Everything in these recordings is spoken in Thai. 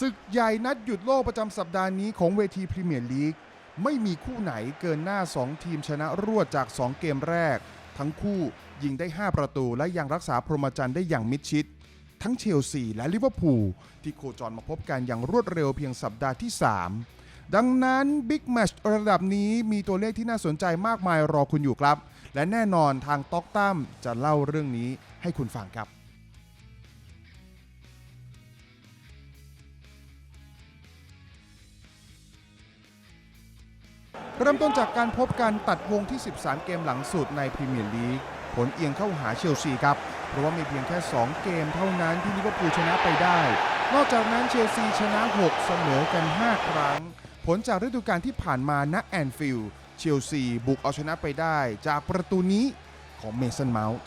ศึกใหญ่นัดหยุดโลกประจำสัปดาห์นี้ของเวทีพรีเมียร์ลีก ไม่มีคู่ไหนเกินหน้า 2 ทีมชนะรวดจาก 2 เกมแรก ทั้งคู่ยิงได้ 5 ประตูและยังรักษาพรหมจรรย์ได้อย่างมิดชิด ทั้งเชลซีและลิเวอร์พูลที่โคจรมาพบกันอย่างรวดเร็วเพียงสัปดาห์ที่ 3 ดังนั้นบิ๊กแมชระดับนี้มีตัวเลขที่น่าสนใจมากมายรอคุณอยู่ครับ และแน่นอนทางต็อกตั้มจะเล่าเรื่องนี้ให้คุณฟังครับ เริ่มต้นจากการพบกันตัดวงที่ 13 เกมหลังสุดในพรีเมียร์ลีกผลเอียงเข้าหาเชลซีครับ เพราะว่ามีเพียงแค่ 2 เกมเท่านั้นที่ลิเวอร์พูลชนะไปได้ นอกจากนั้นเชลซีชนะ 6 เสมอกัน 5 ครั้ง ผลจากฤดูกาลที่ผ่านมาณแอนฟิลด์เชลซีบุกเอาชนะไปได้ จากประตูนี้ของเมสันเมาส์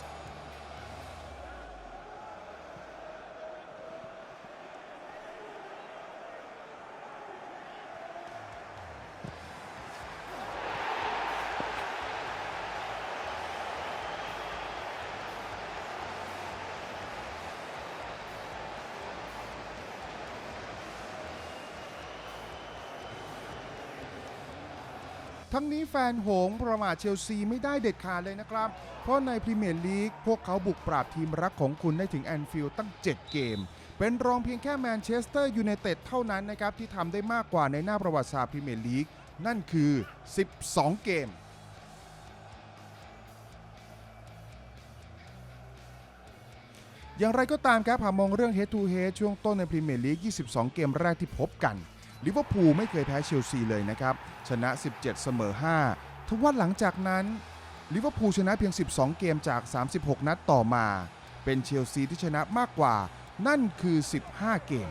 ทั้งนี้แฟนหงประมาทเชลซีไม่ได้เด็ดขาดเลยนะครับ เพราะในพรีเมียร์ลีกพวกเขาบุกปราบทีมรักของคุณได้ถึงแอนฟิลด์ตั้ง 7 เกม เป็นรองเพียงแค่แมนเชสเตอร์ยูไนเต็ดเท่านั้นนะครับ ที่ทำได้มากกว่าในหน้าประวัติศาสตร์พรีเมียร์ลีกนั่นคือ 12 เกมอย่างไรก็ตามครับหากมองเรื่อง head to head ช่วงต้นในพรีเมียร์ลีก 22 เกมแรกที่พบกัน ลิเวอร์พูลไม่เคยแพ้เชลซีเลยนะครับ ชนะ 17 เสมอ 5 ทุกวันหลังจากนั้นลิเวอร์พูลชนะเพียง 12 เกมจาก 36 นัดต่อมา เป็นเชลซีที่ชนะมากกว่า นั่นคือ 15 เกม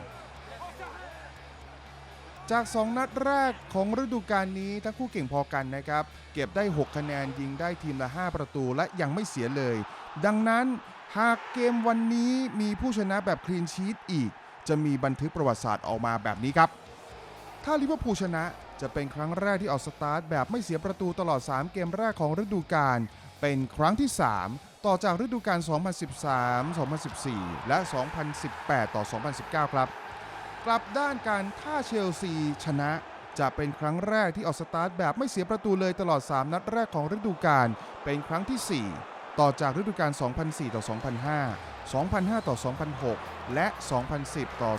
จาก 2 นัดแรกของฤดูกาลนี้ทั้งคู่เก่งพอกันนะครับ เก็บได้ 6 คะแนนยิงได้ทีมละ 5 ประตูและยังไม่เสียเลย ดังนั้นหากเกมวันนี้มีผู้ชนะแบบคลีนชีตอีก จะมีบันทึกประวัติศาสตร์ออกมาแบบนี้ครับ ถ้าลิเวอร์พูลชนะ จะเป็นครั้งแรกที่ออกสตาร์ทแบบไม่เสียประตูตลอด 3 เกมแรกของฤดูกาล เป็นครั้งที่ 3 ต่อจากฤดูกาล 2013 2014 และ 2018 ต่อ 2019 ครับ กลับด้านการถ้าเชลซีชนะ จะเป็นครั้งแรกที่ออกสตาร์ทแบบไม่เสียประตูเลยตลอด 3 นัดแรกของฤดูกาล เป็นครั้งที่ 4 ต่อจากฤดูกาล 2004 ต่อ 2005 2005 ต่อ 2006 และ 2010 ต่อ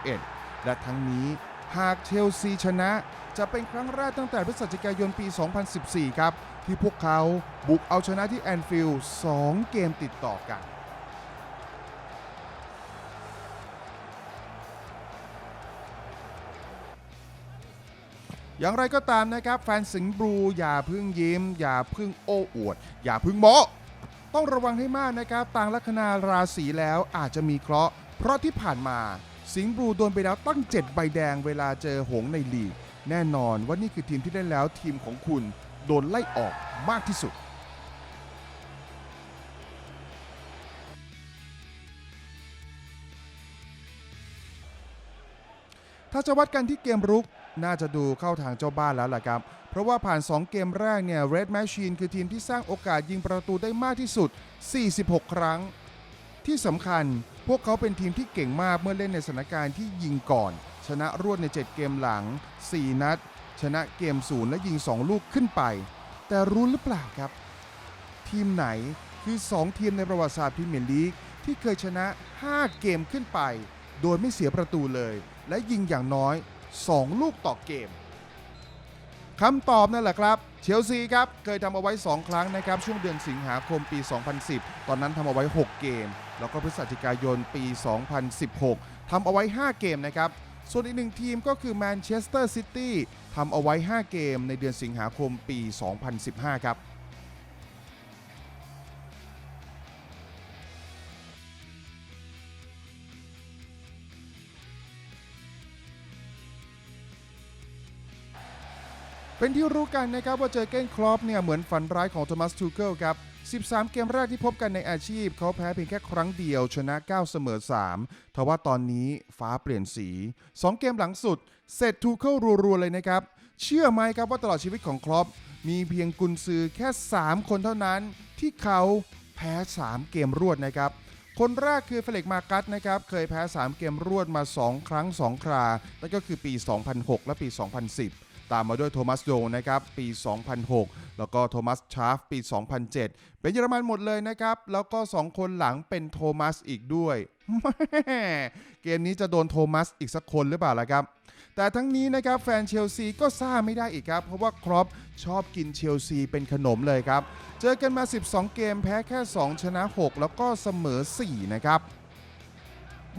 2011 และทั้งนี้ หากเชลซีชนะ จะเป็นครั้งแรกตั้งแต่พฤศจิกายนปี 2014 ครับ ที่พวกเขาบุกเอาชนะที่แอนฟิลด์2เกมติดต่อกันอย่างไรก็ตามนะครับ แฟนสิงห์บลูอย่าพึ่งยิ้ม อย่าพึ่งโอ้อวด อย่าพึ่งโมต้องระวังให้มากนะครับ ต่างลัคนาราศีแล้วอาจจะมีเคราะห์เพราะที่ผ่านมา สิงห์บลูโดนไปแล้วตั้ง 7 ใบแดงเวลาเจอหงในลีก แน่นอนว่านี่คือทีมที่ได้แล้วทีมของคุณโดนไล่ออกมากที่สุดถ้าจะวัดกันที่เกมรุกน่าจะดูเข้าทางเจ้าบ้านแล้วล่ะครับ เพราะว่าผ่าน 2 เกมแรกเนี่ย Red Machine คือทีมที่สร้างโอกาสยิงประตูได้มากที่สุด 46 ครั้ง ที่สำคัญพวกเขาเป็นทีมที่เก่งมากเมื่อเล่นในสถานการณ์ที่ยิงก่อน ชนะรวดใน 7 เกมหลัง 4 นัด ชนะเกมศูนย์และยิง 2 ลูกขึ้นไป แต่รู้หรือเปล่าครับ ทีมไหนคือ 2 ทีมในประวัติศาสตร์พรีเมียร์ลีกที่เคยชนะ 5 เกมขึ้นไป โดยไม่เสียประตูเลย และยิงอย่างน้อย 2 ลูกต่อเกม คำตอบนั่นแหละครับ เชลซีครับ เคยทำเอาไว้ 2 ครั้งนะครับ ช่วงเดือนสิงหาคมปี 2010 ตอนนั้นทำเอาไว้ 6 เกม แล้วก็พฤศจิกายนปี 2016 ทำเอาไว้ 5 เกมนะครับ ส่วนอีกหนึ่งทีมก็คือแมนเชสเตอร์ซิตี้ทำเอาไว้ 5 เกมในเดือนสิงหาคมปี 2015 ครับ เป็นที่รู้กันนะครับว่าเจอเก้นคลอปเนี่ยเหมือนฝันร้ายของโทมัสทูเกิลครับ 13 เกมแรกที่พบกันในอาชีพ เขาแพ้เพียงแค่ครั้งเดียวชนะ 9 เสมอ 3 ทว่าตอนนี้ฟ้าเปลี่ยนสี 2 เกมหลังสุด เสร็จทูเกิลรัวๆเลยนะครับ เชื่อไหมครับว่าตลอดชีวิตของคลอปมีเพียงกุนซือแค่ 3 คนเท่านั้น ที่เขาแพ้ 3 เกมรวดนะครับคนแรกคือเฟล็กมากัสนะครับ เคยแพ้ 3 เกมรวดมา 2 ครั้ง 2 ครา นั่นก็คือปี 2006 และปี 2010 ตามมาด้วยโทมัสโดนะครับปี 2006 แล้วก็โทมัสชาร์ฟปี 2007 เป็นเยอรมันหมดเลยนะครับ แล้วก็ 2 คนหลังเป็นโทมัสอีกด้วย เกมนี้จะโดนโทมัสอีกสักคนหรือเปล่าล่ะครับ แต่ทั้งนี้นะครับแฟนเชลซีก็ซ่าไม่ได้อีกครับ เพราะว่าครอปชอบกินเชลซีเป็นขนมเลยครับ เจอกันมา 12 เกมแพ้แค่ 2 ชนะ 6 แล้วก็เสมอ 4 นะครับ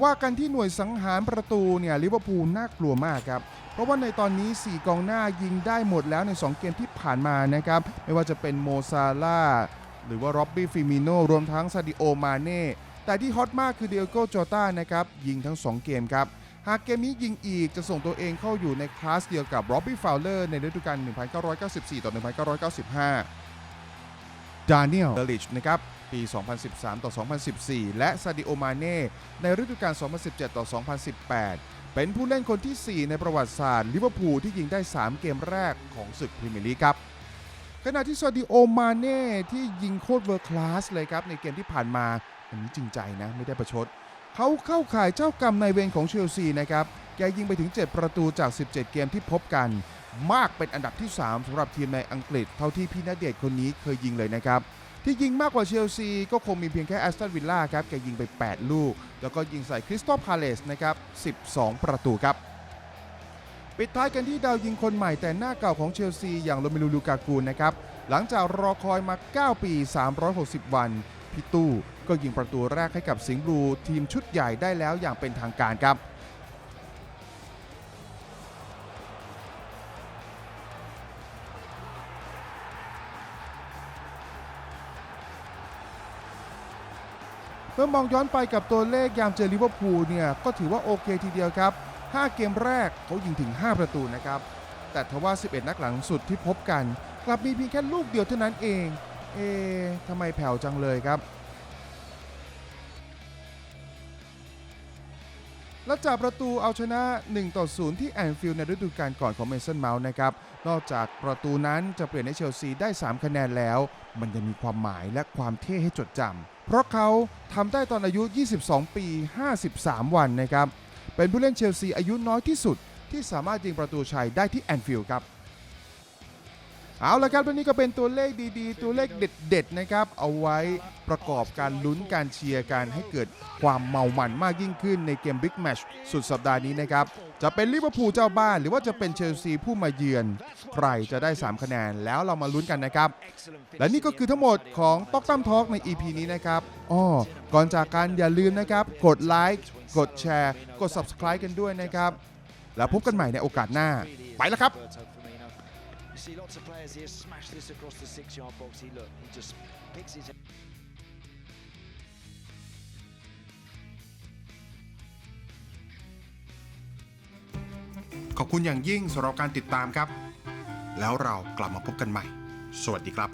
ว่ากันที่หน่วยสังหารประตูเนี่ยลิเวอร์พูลน่ากลัวมากครับ เพราะว่าในตอนนี้ 4 กองหน้ายิงได้หมดแล้วใน 2 เกมที่ผ่านมานะครับ ไม่ว่าจะเป็นโมซาลาหรือว่าร็อบบี้ฟิมิโนรวมทั้งซาดิโอมาเน่แต่ที่ฮอตมากคือเดียโกโจต้านะครับ ยิงทั้ง 2 เกมครับ หากเกมนี้ยิงอีกจะส่งตัวเองเข้าอยู่ในคลาสเดียวกับร็อบบี้ฟาวเลอร์ในฤดูกาล1994 ต่อ 1995 ดานิเอลเดลิชนะครับ ปี 2013 ต่อ 2014 และซาดิโอมาเน่ในฤดูกาล 2017 ต่อ 2018 เป็นผู้เล่นคนที่ 4 ในประวัติศาสตร์ลิเวอร์พูลที่ยิงได้ 3 เกมแรกของศึกพรีเมียร์ลีกครับขณะที่ซาดิโอมาเน่ที่ยิงโคตรเวอร์คลาสเลยครับในเกมที่ผ่านมา อันนี้จริงใจนะไม่ได้ประชด เขาเข้าข่ายเจ้ากรรมในายเวรของเชลซีนะครับ แกยิงไปถึง 7 ประตูจาก 17 เกมที่พบกัน มากเป็นอันดับที่ 3สำหรับทีมในอังกฤษ เท่าที่พี่นาเดชคนนี้เคยยิงเลยนะครับ ที่ยิงมากกว่าเชลซีก็คงมีเพียงแค่แอสตันวิลล่าครับแกยิงไป 8 ลูก แล้วก็ยิงใส่คริสตัลพาเลสนะครับ 12 ประตูครับ ปิดท้ายกันที่ดาวยิงคนใหม่แต่หน้าเก่าของเชลซีอย่างโรเมลูลูกากูนะครับ หลังจากรอคอยมา 9 ปี 360 วันพี่ตู้ก็ยิงประตูแรกให้กับสิงห์บลูทีมชุดใหญ่ได้แล้วอย่างเป็นทางการครับ มื่อมองย้อนไปกับตัวเลขยามเจอลิเวอร์พูลเนี่ยก็ถือว่าโอเคทีเดียวครับ 5 เกมแรกเขายิงถึง 5 ประตูนะครับ แต่ทว่า 11 นักหลังสุดที่พบกัน กลับมีเพียงแค่ลูกเดียวเท่านั้นเอง เอ๊ะทำไมแผ่วจังเลยครับ และจากประตูเอาชนะ 1 ต่อ 0 ที่แอนฟิลด์ในฤดูกาลก่อนของเมสันเมาส์นะครับ นอกจากประตูนั้นจะเปลี่ยนให้เชลซีได้ 3 คะแนนแล้ว มันยังมีความหมายและความเท่ให้จดจำ เพราะเขาทำได้ตอนอายุ 22 ปี 53 วันนะครับ เป็นผู้เล่นเชลซีอายุน้อยที่สุดที่สามารถยิงประตูชัยได้ที่แอนฟิลด์ครับ เอาละครับวันนี้ก็เป็นตัวเลขดีๆ ตัวเลขเด็ดๆนะครับ เอาไว้ประกอบการลุ้นการเชียร์กันให้เกิดความเมามันมากยิ่งขึ้นในเกมบิ๊กแมชสุดสัปดาห์นี้นะครับ จะเป็นลิเวอร์พูลเจ้าบ้าน หรือว่าจะเป็นเชลซีผู้มาเยือน ใครจะได้ 3 คะแนนแล้วเรามาลุ้นกันนะครับ และนี่ก็คือทั้งหมดของต๊อกตั้มทอกใน EP นี้นะครับอ้อก่อนจากกันอย่าลืมนะครับ กดไลค์กดแชร์ กด Subscribe กันด้วยนะครับ แล้วพบกันใหม่ในโอกาสหน้าไปแล้วครับ see lots of players here smash this across the six-yard box. He look, he just picks his. ขอบคุณอย่างยิ่งสำหรับการติดตามครับ แล้วเรากลับมาพบกันใหม่ สวัสดีครับ